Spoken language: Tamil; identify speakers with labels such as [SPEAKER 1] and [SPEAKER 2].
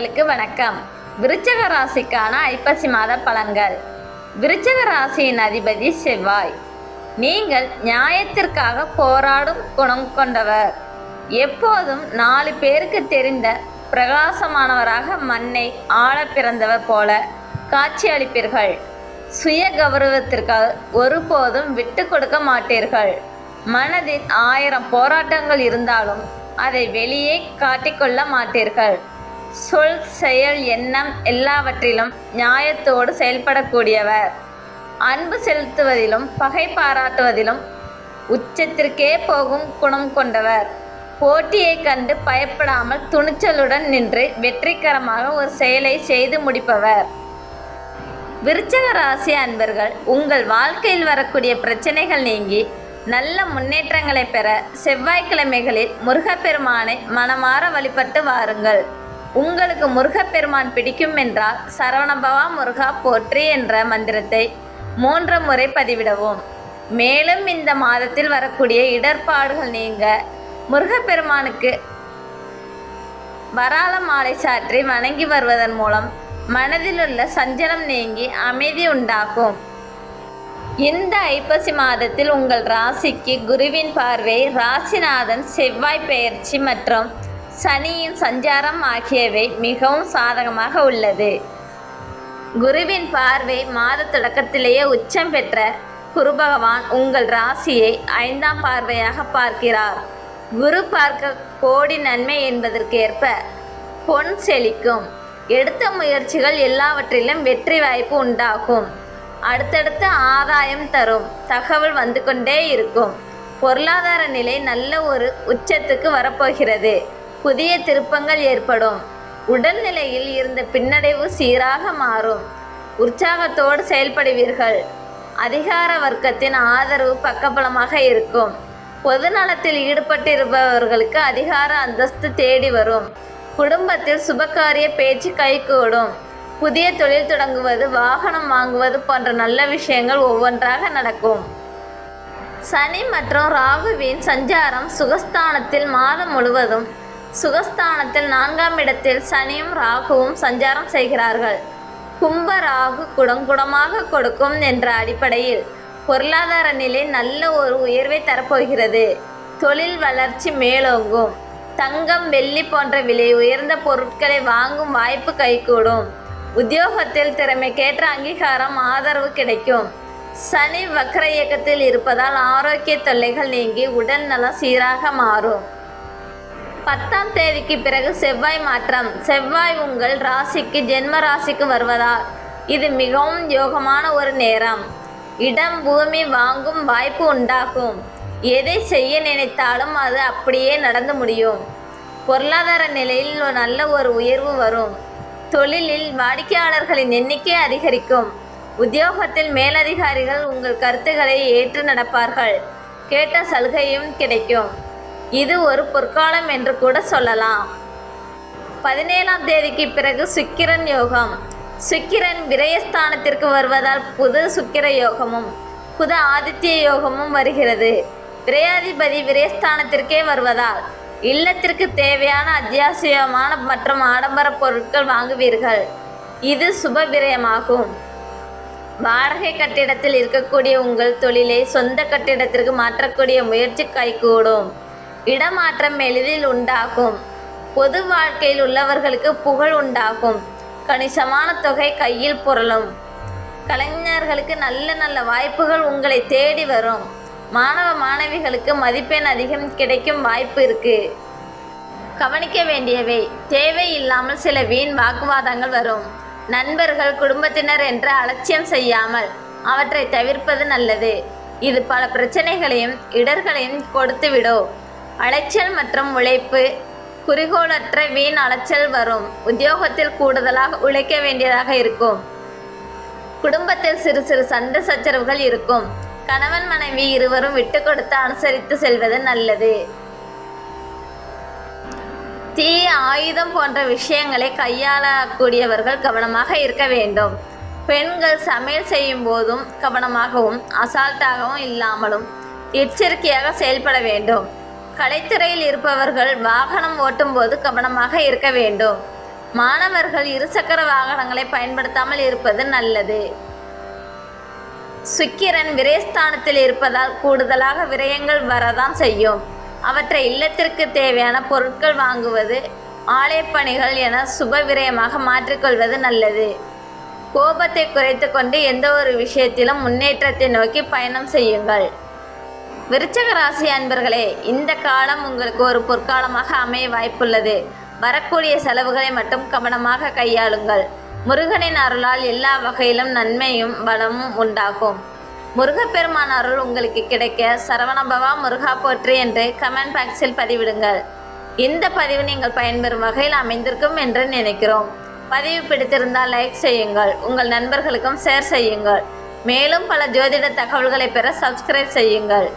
[SPEAKER 1] நேயர்களுக்கு வணக்கம் விருச்சக ராசிக்கான ஐப்பசி மாத பலன்கள் விருச்சக ராசியின் அதிபதி செவ்வாய் நீங்கள் நியாயத்திற்காக போராடும் குணம் கொண்டவர் எப்போதும் நாலு பேருக்கு தெரிந்த பிரகாசமானவராக மண்ணை ஆழ பிறந்தவர் போல காட்சியளிப்பீர்கள் சுய கௌரவத்திற்காக ஒருபோதும் விட்டு கொடுக்க மாட்டீர்கள் மனதில் ஆயிரம் போராட்டங்கள் இருந்தாலும் அதை வெளியே காட்டிக்கொள்ள மாட்டீர்கள் சொல் செயல் எண்ணம் எல்லாவற்றிலும் நியாயத்தோடு செயல்படக்கூடியவர் அன்பு செலுத்துவதிலும் பகை பாராட்டுவதிலும் உச்சத்திற்கே போகும் குணம் கொண்டவர் போட்டியை கண்டு பயப்படாமல் துணிச்சலுடன் நின்று வெற்றிகரமாக ஒரு செயலை செய்து முடிப்பவர் விருச்சக ராசி அன்பர்கள் உங்கள் வாழ்க்கையில் வரக்கூடிய பிரச்சனைகள் நீங்கி நல்ல முன்னேற்றங்களை பெற செவ்வாய்க்கிழமைகளில் முருகப்பெருமானை மனமாற வழிபட்டு வாருங்கள் உங்களுக்கு முருகப்பெருமான் பிடிக்கும் என்றால் சரவணபவா முருகா போற்றி என்ற மந்திரத்தை மூன்று முறை பதிவிடவும் மேலும் இந்த மாதத்தில் வரக்கூடிய இடர்பாடுகள் நீங்க முருகப்பெருமானுக்கு வராள மாலை சாற்றி வணங்கி வருவதன் மூலம் மனதில் உள்ள சஞ்சலம் நீங்கி அமைதி உண்டாகும் இந்த ஐப்பசி மாதத்தில் உங்கள் ராசிக்கு குருவின் பார்வை ராசிநாதன் செவ்வாய் பெயர்ச்சி மற்றும் சனியின் சஞ்சாரம் ஆகியவை மிகவும் சாதகமாக உள்ளது குருவின் பார்வை மாத தொடக்கத்திலேயே உச்சம் பெற்ற குரு பகவான் உங்கள் ராசியை ஐந்தாம் பார்வையாக பார்க்கிறார் குரு பார்க்க கோடி நன்மை என்பதற்கேற்ப பொன் செழிக்கும் எடுத்த முயற்சிகள் எல்லாவற்றிலும் வெற்றி வாய்ப்பு உண்டாகும் அடுத்தடுத்த ஆதாயம் தரும் தகவல் வந்து கொண்டே இருக்கும் பொருளாதார நிலை நல்ல ஒரு உச்சத்துக்கு வரப்போகிறது புதிய திருப்பங்கள் ஏற்படும் உடல்நிலையில் இருந்த பின்னடைவு சீராக மாறும் உற்சாகத்தோடு செயல்படுவீர்கள் அதிகார வர்க்கத்தின் ஆதரவு பக்கபலமாக இருக்கும் பொதுநலத்தில் ஈடுபட்டிருப்பவர்களுக்கு அதிகார அந்தஸ்து தேடி வரும் குடும்பத்தில் சுபகாரிய பேச்சு கூடும் புதிய தொழில் தொடங்குவது வாகனம் வாங்குவது போன்ற நல்ல விஷயங்கள் ஒவ்வொன்றாக நடக்கும் சனி மற்றும் ராகுவின் சஞ்சாரம் சுகஸ்தானத்தில் மாதம் முழுவதும் சுகஸ்தானத்தில் நான்காம் இடத்தில் சனியும் ராகுவும் சஞ்சாரம் செய்கிறார்கள் கும்ப ராகு குடங்குடமாக கொடுக்கும் என்ற அடிப்படையில் பொருளாதார நிலை நல்ல ஒரு உயர்வை தரப்போகிறது தொழில் வளர்ச்சி மேலோங்கும் தங்கம் வெள்ளி போன்ற விலை உயர்ந்த பொருட்களை வாங்கும் வாய்ப்பு கைகூடும் உத்தியோகத்தில் திறமைக்கேற்ற அங்கீகாரம் ஆதரவு கிடைக்கும் சனி வக்ர இயக்கத்தில் இருப்பதால் ஆரோக்கிய தொல்லைகள் நீங்கி உடல் நலம் சீராக மாறும் பத்தாம் தேதிக்கு பிறகு செவ்வாய் மாற்றம் செவ்வாய் உங்கள் ராசிக்கு ஜென்ம ராசிக்கு வருவதால் இது மிகவும் யோகமான ஒரு நேரம் இடம் பூமி வாங்கும் வாய்ப்பு உண்டாகும் எதை செய்ய நினைத்தாலும் அது அப்படியே நடந்து முடியும் பொருளாதார நிலையில் நல்ல ஒரு உயர்வு வரும் தொழிலில் வாடிக்கையாளர்களின் எண்ணிக்கை அதிகரிக்கும் உத்தியோகத்தில் மேலதிகாரிகள் உங்கள் கருத்துக்களை ஏற்று நடப்பார்கள் கேட்ட சலுகையும் கிடைக்கும் இது ஒரு பொற்காலம் என்று கூட சொல்லலாம் பதினேழாம் தேதிக்கு பிறகு சுக்கிரன் யோகம் சுக்கிரன் விரயஸ்தானத்திற்கு வருவதால் புது சுக்கிர யோகமும் புது ஆதித்ய யோகமும் வருகிறது விரையாதிபதி விரயஸ்தானத்திற்கே வருவதால் இல்லத்திற்கு தேவையான அத்தியாவசியமான மற்றும் ஆடம்பர பொருட்கள் வாங்குவீர்கள் இது சுப விரயமாகும் வாடகை கட்டிடத்தில் இருக்கக்கூடிய உங்கள் தொழிலை சொந்த கட்டிடத்திற்கு மாற்றக்கூடிய முயற்சி கைகூடும் இடமாற்றம் எளிதில் உண்டாகும் பொது வாழ்க்கையில் உள்ளவர்களுக்கு புகழ் உண்டாகும் கணிசமான தொகை கையில் புரளும் கலைஞர்களுக்கு நல்ல நல்ல வாய்ப்புகள் உங்களை தேடி வரும் மாணவ மாணவிகளுக்கு மதிப்பெண் அதிகம் கிடைக்கும் வாய்ப்பு இருக்கு கவனிக்க வேண்டியவை தேவை இல்லாமல் சில வீண் வாக்குவாதங்கள் வரும் நண்பர்கள் குடும்பத்தினர் என்று அலட்சியம் செய்யாமல் அவற்றை தவிர்ப்பது நல்லது இது பல பிரச்சனைகளையும் இடர்களையும் கொடுத்துவிடும் அலைச்சல் மற்றும் உழைப்பு குறிகோளற்ற வீண் அலைச்சல் வரும் உத்தியோகத்தில் கூடுதலாக உழைக்க வேண்டியதாக இருக்கும் குடும்பத்தில் சிறு சிறு சண்டை சச்சரவுகள் இருக்கும் கணவன் மனைவி இருவரும் விட்டு கொடுத்து அனுசரித்து செல்வது நல்லது தீ ஆயுதம் போன்ற விஷயங்களை கையாளக்கூடியவர்கள் கவனமாக இருக்க வேண்டும் பெண்கள் சமையல் செய்யும் போதும் கவனமாகவும் அசால்ட்டாகவும் இல்லாமலும் எச்சரிக்கையாக செயல்பட வேண்டும் கலைத்துறையில் இருப்பவர்கள் வாகனம் ஓட்டும்போது கவனமாக இருக்க வேண்டும் மாணவர்கள் இருசக்கர வாகனங்களை பயன்படுத்தாமல் இருப்பது நல்லது சுக்கிரன் விரயஸ்தானத்தில் இருப்பதால் கூடுதலாக விரயங்கள் வரதான் செய்யும் அவற்றை இல்லத்திற்கு தேவையான பொருட்கள் வாங்குவது ஆலய பணிகள் என சுப விரயமாக மாற்றிக்கொள்வது நல்லது கோபத்தை குறைத்து கொண்டு எந்த ஒரு விஷயத்திலும் முன்னேற்றத்தை நோக்கி பயணம் செய்யுங்கள் விருச்சக ராசி அன்பர்களே இந்த காலம் உங்களுக்கு ஒரு பொற்காலமாக அமைய வாய்ப்புள்ளது வரக்கூடிய செலவுகளை மட்டும் கவனமாக கையாளுங்கள் முருகனின் அருளால் எல்லா வகையிலும் நன்மையும் வளமும் உண்டாகும் முருகப்பெருமான் அருள் உங்களுக்கு கிடைக்க சரவணபவா முருகா போற்றி என்று கமெண்ட் பாக்ஸில் பதிவிடுங்கள் இந்த பதிவு நீங்கள் பயன்பெறும் வகையில் அமைந்திருக்கும் என்று நினைக்கிறோம் பதிவு பிடித்திருந்தால் லைக் செய்யுங்கள் உங்கள் நண்பர்களுக்கும் ஷேர் செய்யுங்கள் மேலும் பல ஜோதிட தகவல்களை பெற சப்ஸ்கிரைப் செய்யுங்கள்